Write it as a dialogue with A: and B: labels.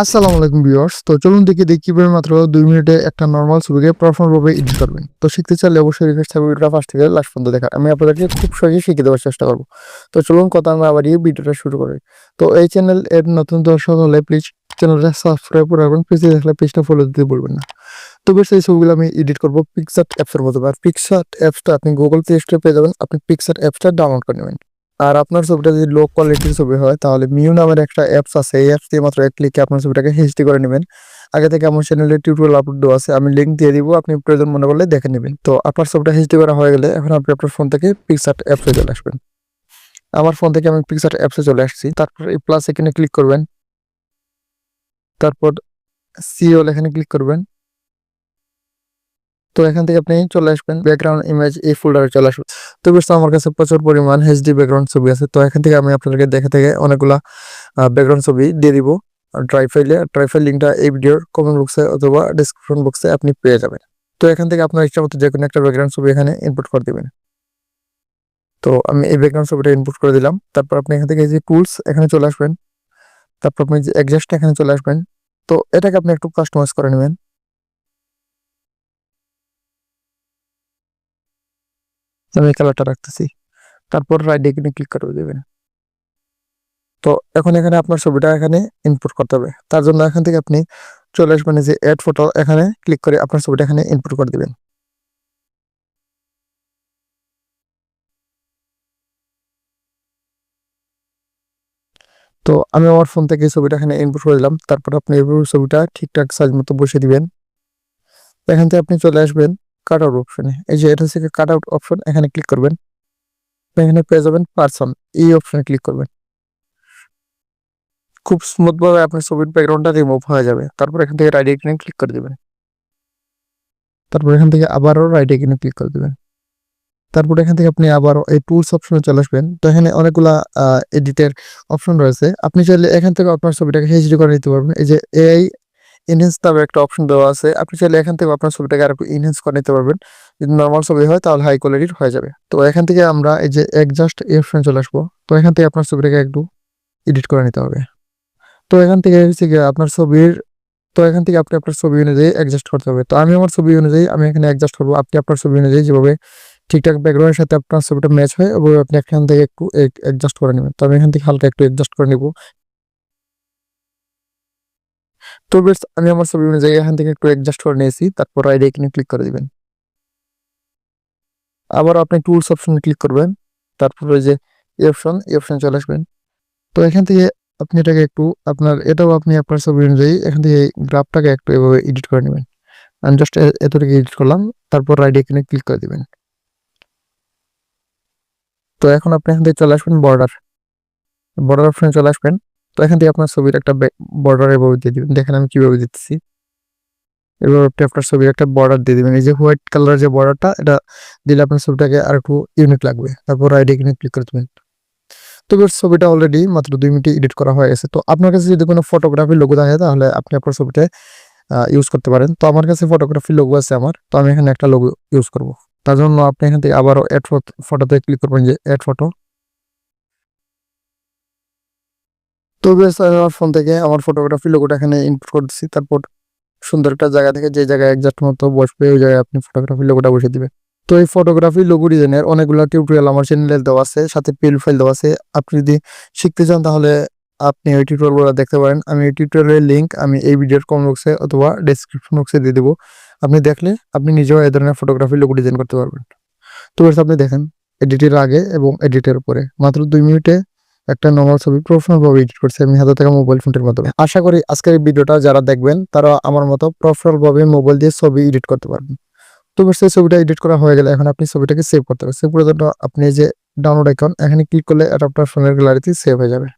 A: আসসালামু আলাইকুম ভিউয়ার্স। তো চলুন দেখি দেখি কীভাবে মাত্র দুই মিনিটে একটা নর্মাল ছবিকে ভাবে এডিট করবেন। তো শিখতে চাইলে অবশ্যই রিকোয়েস্ট থাকবে ভিডিওটা ফার্স্ট থেকে লাস্ট পর্যন্ত দেখা। আমি আপনাদেরকে খুব সহজে শিখে দেওয়ার চেষ্টা করব। তো চলুন কথা না বাড়িয়ে ভিডিওটা শুরু করি। তো এই চ্যানেল এর নতুন দর্শক হলে প্লিজ চ্যানেলটা সাবস্ক্রাইব করে রাখবেন। পেজে দেখলে পেজটা ফলো দিতে বলবেন না। তো বেশ, এই ছবিগুলো আমি এডিট করব পিকচার অ্যাপসের মতো। আর পিকচার অ্যাপসটা আপনি গুগল প্লে স্টোরে পেয়ে যাবেন। আপনি পিকচার অ্যাপসটা ডাউনলোড করে নেবেন। আর আপনার ছবিটা যদি লো কোয়ালিটির ছবি হয়, তাহলে মিউ নামের একটা অ্যাপস আছে। এই অ্যাপস দিয়ে মাত্র এক ক্লিকে আপনার ছবিটাকে এইচডি করে নেবেন। আগে থেকে আমার চ্যানেলে টিউটোরিয়াল আপলোড দেওয়া আছে, আমি লিঙ্ক দিয়ে দিব, আপনি প্রয়োজন মনে করলে দেখে নেবেন। তো আপনার ছবিটা এইচডি করা হয়ে গেলে এখন আপনি আপনার ফোন থেকে পিকচার অ্যাপসে চলে আসবেন। আমার ফোন থেকে আমি পিকচার অ্যাপসে চলে আসছি। তারপর এই প্লাস এখানে ক্লিক করবেন। তারপর সিওল এখানে ক্লিক করবেন। তো এখান থেকে আপনি চলে আসবেন। ব্যাকগ্রাউন্ড ইমেজ এই ফোল্ডারে চলে আসবেন তো বুঝতে আমার কাছে প্রচুর পরিমাণ এইচডি ব্যাকগ্রাউন্ড ছবি আছে। তো এখান থেকে আমি আপনাদেরকে দেখে থেকে অনেকগুলা ব্যাকগ্রাউন্ড ছবি দিয়ে দিব। ড্রাই ফাইলে ড্রাই ফাইল লিঙ্কটা এই ভিডিওর কমেন্ট বক্সে অথবা ডিসক্রিপশন বক্সে আপনি পেয়ে যাবেন। তো এখান থেকে আপনার ইচ্ছা মতো যে কোনো একটা ব্যাকগ্রাউন্ড ছবি এখানে ইনপুট করে দিবেন। তো আমি এই ব্যাকগ্রাউন্ড ছবিটা ইনপুট করে দিলাম। তারপর আপনি এখান থেকে যে টুলস এখানে চলে আসবেন। তারপর আপনি যে অ্যাডজাস্ট এখানে চলে আসবেন। তো এটাকে আপনি একটু কাস্টমাইজ করে নেবেন। আমি কালারটা রাখতেছি, তারপর রাইট এখানে ক্লিক করে দেবেন। তো এখন এখানে আপনার ছবিটা এখানে ইনপুট করতে হবে। তার জন্য এখান থেকে আপনি চলে আসবেন যে অ্যাড ফটো এখানে ক্লিক করে আপনার ছবিটা এখানে ইনপুট করে দিবেন। তো আমি আমার ফোন থেকে ছবিটা এখানে ইনপুট করে দিলাম, তারপর আপনি ছবিটা ঠিকঠাক সাইজ মতো বসিয়ে দিবেন। এখান থেকে আপনি চলে আসবেন। কাট আউট অপশনে এই যে এটা হচ্ছে কাট আউট অপশন এখানে ক্লিক করবেন। এখানে পেয়ে যাবেন পার্সন এই অপশনে ক্লিক করবেন। খুব স্মুথ ভাবে আপনার ছবির ব্যাকগ্রাউন্ডটা রিমুভ হয়ে যাবে। তারপর এখান থেকে রাইট আইকনে ক্লিক করে দিবেন। তারপর এখান থেকে আবারও রাইট আইকনে ক্লিক করে দিবেন। তারপর এখান থেকে আপনি আবারও এই টুলস অপশনে চলে আসবেন। তো এখানে অনেকগুলা এডিটের অপশন রয়েছে। আপনি চাইলে এখান থেকে আপনার ছবিটাকে এইচডি করে নিতে পারবেন। এই যে এআই ইনহেন্স নামে একটা অপশন দেওয়া আছে। আপনি চাইলে এখান থেকে আপনার ছবিটাকে আর একটু ইনহেন্স করে নিতে পারবেন। যদি নর্মাল ছবি হয়, তাহলে হাই কোয়ালিটির হয়ে যাবে। তো এখান থেকে আমরা এই যে একজাস্ট এই অপশনে চলে আসব। তো এখান থেকে আপনার ছবিটাকে একটু এডিট করে নিতে হবে। তো এখান থেকে হচ্ছে আপনার ছবির, তো এখান থেকে আপনি আপনার ছবি অনুযায়ী অ্যাডজাস্ট করতে হবে। তো আমি আমার ছবি অনুযায়ী, আমি এখানে অ্যাডজাস্ট করব। আপনি আপনার ছবি অনুযায়ী যেভাবে ঠিকঠাক ব্যাকগ্রাউন্ডের সাথে আপনার ছবিটা ম্যাচ হয়, ওভাবে আপনি এখান থেকে একটু অ্যাডজাস্ট করে নেবেন। তো আমি এখান থেকে হালকা একটু অ্যাডজাস্ট করে নিব। তো বেশ, আমি আমার ছবি অনুযায়ী এখান থেকে একটু অ্যাডজাস্ট করে নিয়েছি, তারপর রাইট এখানে ক্লিক করে দিবেন। আবার আপনি টুলস অপশনে ক্লিক করবেন, তারপর ওই যে এই অপশন এই অপশন চলে আসবেন। তো এখান থেকে আপনি এটাকে একটু আপনার, এটাও আপনি আপনার ছবি অনুযায়ী এখান থেকে গ্রাফটাকে একটু এভাবে এডিট করে নেবেন। আমি জাস্ট এতটুকু এডিট করলাম, তারপর রাইট এখানে ক্লিক করে দিবেন। তো এখন আপনি এখান থেকে চলে আসবেন বর্ডার বর্ডার অপশনে চলে আসবেন। তো এখান থেকে আপনার ছবির একটা বর্ডার এভাবে দিয়ে দিবেন। দেখেন আমি কীভাবে দিতেছি। এবার আপনি আপনার ছবির একটা বর্ডার দিয়ে দিবেন। এই যে হোয়াইট কালার যে বর্ডারটা এটা দিলে আপনার ছবিটাকে আর একটু ইউনিক লাগবে। তারপর রাইট এখানে ক্লিক করে দেবেন। তো এবার ছবিটা অলরেডি মাত্র দুই মিনিটে এডিট করা হয়ে গেছে। তো আপনার কাছে যদি কোনো ফটোগ্রাফি লোগো থাকে, তাহলে আপনি আপনার ছবিটা ইউজ করতে পারেন। তো আমার কাছে ফটোগ্রাফি লোগো আছে আমার। তো আমি এখানে একটা লোগো ইউজ করব। তার জন্য আপনি এখান থেকে আবারও অ্যাড ফটোতে ক্লিক করবেন যে অ্যাড ফটো তো আমার ফোন থেকে আমার ফটোগ্রাফি লোগোটা এখানে ইনপুট করতেছি। তারপর সুন্দর একটা জায়গা থেকে যে জায়গায় একজাস্ট মতো বসবে, ওই জায়গায় আপনি ফটোগ্রাফি লোগোটা বসে দিবেন। তো এই ফটোগ্রাফি লোগো ডিজাইনের অনেকগুলো টিউটোরিয়াল আমার চ্যানেলে দেওয়া আছে, সাথে পিল ফাইল দেওয়া আছে। আপনি যদি শিখতে চান তাহলে আপনি ওই টিউটোরিয়ালগুলো দেখতে পারেন। আমি এই টিউটোরিয়ালের লিঙ্ক আমি এই ভিডিওর কমেন্ট বক্সে অথবা ডেসক্রিপশন বক্সে দিয়ে দেবো। আপনি দেখলে আপনি নিজেও এই ধরনের ফটোগ্রাফি লোগো ডিজাইন করতে পারবেন। তো আপনি দেখেন এডিটের আগে এবং এডিটের পরে। মাত্র দুই মিনিটে একটা নর্মাল ছবি প্রফেশনাল ভাবে এডিট করছি আমি হাতে থাকা মোবাইল ফোনের মাধ্যমে। আশা করি আজকের এই ভিডিওটা যারা দেখবেন, তারা আমার মতো প্রফেশনাল ভাবে মোবাইল দিয়ে ছবি এডিট করতে পারবেন। তো সেই ছবিটা এডিট করা হয়ে গেলে এখন আপনি ছবিটাকে সেভ করতে হবে সেভ জন্য আপনি যে ডাউনলোড আইকন এখানে ক্লিক করলে এটা আপনার ফোনের গ্যালারিতে সেভ হয়ে যাবে।